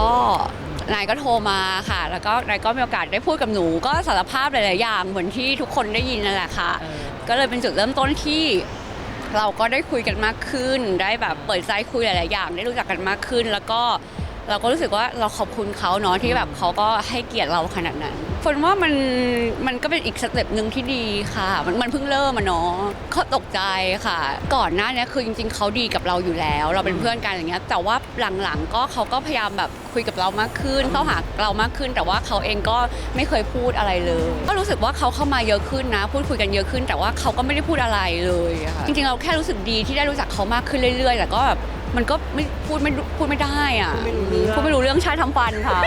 ก็นายก็โทรมาค่ะ แล้วก็นายก็มีโอกาสได้พูดกับหนู ก็สารภาพหลายๆอย่างเหมือนที่ทุกคนได้ยินนั่นแหละค่ะ ก็เลยเป็นจุดเริ่มต้นที่เราก็ได้คุยกันมากขึ้น ได้แบบเปิดใจคุยหลาย ๆ อย่าง ได้รู้จักกันมากขึ้น แล้วก็เราก็รู้สึกว่าเราขอบคุณเขาเนาะที่แบบเขาก็ให้เกียรติเราขนาดนั้น ฝนว่ามันมันก็เป็นอีกสเต็ปหนึ่งที่ดีค่ะ มันมันเพิ่งเริ่มอะเนาะเขาตกใจค่ะ ก่อนหน้านี้คือจริง ๆเขาดีกับเราอยู่แล้ว เราเป็นเพื่อนกันอย่างเงี้ย แต่ว่าหลังๆก็เขาก็พยายามแบบคุยกับเรามากขึ้นเข้าหาเรามากขึ้น แต่ว่าเขาเองก็ไม่เคยพูดอะไรเลย ก็รู้สึกว่าเขาเข้ามาเยอะขึ้นนะ พูดคุยกันเยอะขึ้น แต่ว่าเขาก็ไม่ได้พูดอะไรเลยอะค่ะจริงๆเราแค่รู้สึกดีที่ได้รู้จักเขามากขึ้นเรื่อยๆแต่ก็แบบมันก็ไม่พูดไม่พูดไม่ได้อะพูดไม่รู้เรื่องพูดไม่รู้เรื่องใช่ทำฟันค่ะ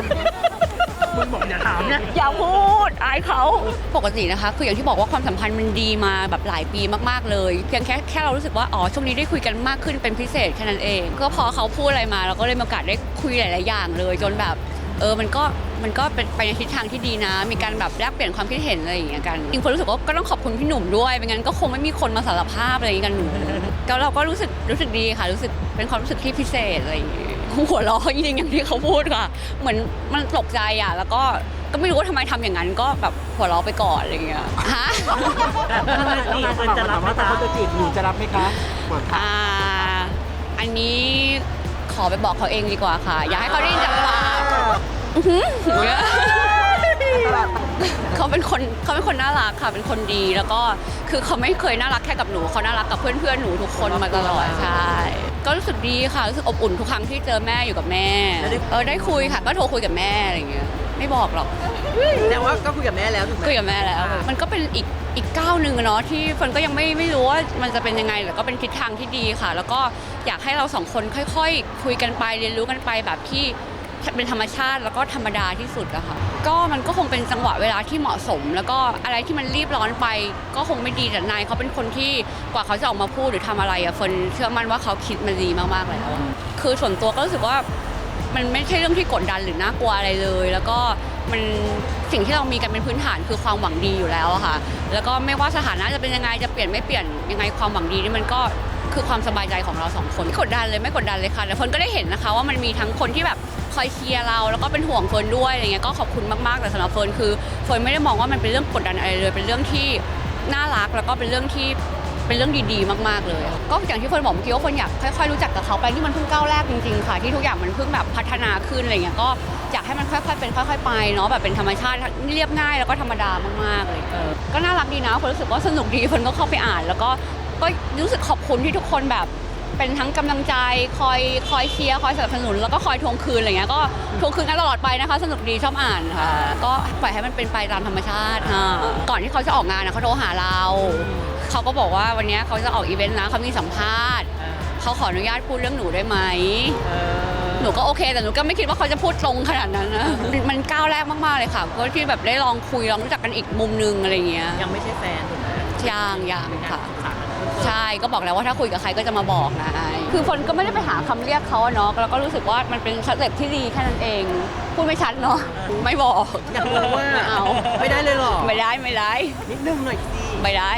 มึงบอกอย่าถามเนี่ยอย่าพูดอายเขาปกตินะคะ คืออย่างที่บอกว่าความสัมพันธ์มันดีมาแบบหลายปีมากๆเลย เพียงแค่แค่เรารู้สึกว่าอ๋อช่วงนี้ได้คุยกันมากขึ้นเป็นพิเศษแค่นั้นเอง ก็พอเขาพูดอะไรมาเราก็เลยมีโอกาสได้คุยหลาย ๆ อย่างเลย จนแบบเออมันก็มันก็เป็นไปในทิศทางที่ดีนะ มีการแบบแลกเปลี่ยนความคิดเห็นอะไรอย่างเงี้ยกันจริงๆรู้สึกว่าก็ต้องขอบคุณพี่หนุ่มด้วยไม่งั้นก็คงไม่มีคนมาสารภาพอะไรอย่างเงี้กันหนูก็เราก็รู้สึกรู้สึกดีค่ะ รู้สึกเป็นความรู้สึกที่พิเศษอะไรอย่างเงี้ย หัวเราะจริงๆอย่างที่เขาพูดค่ะ เหมือนมันตกใจอะ แล้วก็ก็ไม่รู้ว่าทำไมทำอย่างนั้นก็แบบหัวเราะไปก่อนอะไรอย่างเงี้ยฮะถ้ามันจีบมันจะรับไหมว่าถ้าคะเขาจะจีบหนูจะรับไหมคะหมดค่ะอ่า อันนี้ขอไปบอกเขาเองดีกว่าค่ะ อยากให้เขาได้ยินจากปากอื้อหืออย่าง เงี้ยเขาเป็นคนเขาเป็นคนน่ารักค่ะ เป็นคนดีแล้วก็คือเขาไม่เคยน่ารักแค่กับหนูเขาน่ารักกับเพื่อนๆหนูทุกคนมาตลอดใช่ก็รู้สึกดีค่ะรู้สึกอบอุ่นทุกครั้งที่เจอแม่อยู่กับแม่เออได้คุยค่ะ ก็โทรคุยกับแม่อะไรอย่างเงี้ยไม่บอกหรอกแต่ว่าก็คุยกับแม่แล้วถูกไหมคุยกับแม่แล้ว มันก็เป็นอีกอีกก้าวหนึ่งอะเนาะที่เฟิร์นก็ยังไม่ไม่รู้ว่ามันจะเป็นยังไงแต่ก็เป็นทิศทางที่ดีค่ะ แล้วก็อยากให้เราสองคนค่อย ๆ คุยกันไปเรียนรู้กันไปแบบที่ เป็นธรรมชาติแล้วก็ธรรมดาที่สุดอะค่ะก็มันก็คงเป็นจังหวะเวลาที่เหมาะสม แล้วก็อะไรที่มันรีบร้อนไป ก็คงไม่ดีแต่นายเขาเป็นคนที่กว่าเขาจะออกมาพูดหรือทำอะไรอะเฟินเชื่อมั่นว่าเขาคิดมันดีมากๆแล้วอะคือส่วนตัวก็รู้สึกว่ามันไม่ใช่เรื่องที่กดดันหรือน่ากลัวอะไรเลย แล้วก็มันสิ่งที่เรามีกันเป็นพื้นฐานคือความหวังดีอยู่แล้วอะค่ะ แล้วก็ไม่ว่าสถานะจะเป็นยังไงจะเปลี่ยนไม่เปลี่ยนยังไงความหวังดีนี่มันก็ คือความสบายใจของเราสองคนไม่กดดันเลยไม่กดดันเลยค่ะแต่เฟินก็ได้เห็นนะคะ ว่ามันมีทั้งคนที่แบบคอยเชียร์เราแล้วก็เป็นห่วงเฟิร์นด้วยอะไรเงี้ยก็ขอบคุณมากๆแต่สำหรับเฟิร์นคือเฟิร์นไม่ได้มองว่ามันเป็นเรื่องกดดันอะไรเลย เป็นเรื่องที่น่ารักแล้วก็เป็นเรื่องที่เป็นเรื่องดีๆ มากๆ เลย ก็อย่างที่เฟิร์นบอกเมื่อกี้ว่าเฟินอยากค่อยๆรู้จักกับเขาไปที่มันเพิ่งก้าวแรกจริงๆค่ะที่ทุกอย่างมันเพิ่งแบบพัฒนาขึ้นอะไรเงี้ยก็อยากให้มันค่อยๆเป็นค่อย ๆ ไปเนาะแบบเป็นธรรมชาติเรียบง่ายแล้วก็ธรรมดามากๆเลยก็น่ารักดีนะเฟิร์นรู้สึกว่าสนุกดีเฟิร์นก็เข้าไปอ่าน แล้วก็ ก็รู้สึกขอบคุณที่ทุกคนแบบเป็นทั้งกำลังใจคอยคอยเชียร์คอยสนับสนุน แล้วก็คอยทวงคืนอะไรเงี้ยก็ทวงคืนกันตลอดไปนะคะสนุกดีชอบอ่านค่ะก็ปล่อยให้มันเป็นไปตามธรรมชาติค่ะก่อนที่เขาจะออกงานนะเขาโทรหาเรา เขาก็บอกว่าวันเนี้ยเขาจะออกอีเวนต์นะเขามีสัมภาษณ์เขาขออนุญาตพูดเรื่องหนูได้ไหมหนูก็โอเค แต่หนูก็ไม่คิดว่าเขาจะพูดตรงขนาดนั้นนะมันมันก้าวแรกมากๆเลยค่ะก็ที่แบบได้ลองคุยลองรู้จักกันอีกมุมนึงอะไรเงี้ยยังไม่ใช่แฟนถูกไหมย่างย่างเป็นการค่ะศึกษา ใช่ก็บอกแล้วว่าถ้าคุยกับใครก็จะมาบอกนะคือฝนก็ไม่ได้ไปหาคำเรียกเขาอะเนาะแล้วก็รู้สึกว่ามันเป็นสเต็ปที่ดีแค่นั้นเอง พูดไม่ชัดเนาะไม่บอกอยากรู้ว่าไม่เอาไม่ได้เลยเหรอไม่ได้ไม่ได้นิดนึงหน่อยสิไม่ได้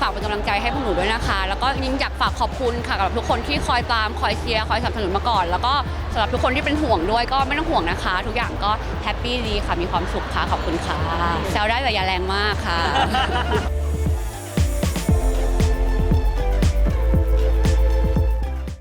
ฝากเป็นกำลังใจให้พวกหนูด้วยนะคะ แล้วก็ยิ่งอยากฝากขอบคุณค่ะกับทุกคนที่คอยตามคอยเชียร์คอยสนับสนุนมาก่อน แล้วก็สำหรับทุกคนที่เป็นห่วงด้วยก็ไม่ต้องห่วงนะคะ ทุกอย่างก็แฮปปี้ดีค่ะมีความสุขค่ะขอบคุณค่ะแซวได้แต่อย่าแรงมากค่ะ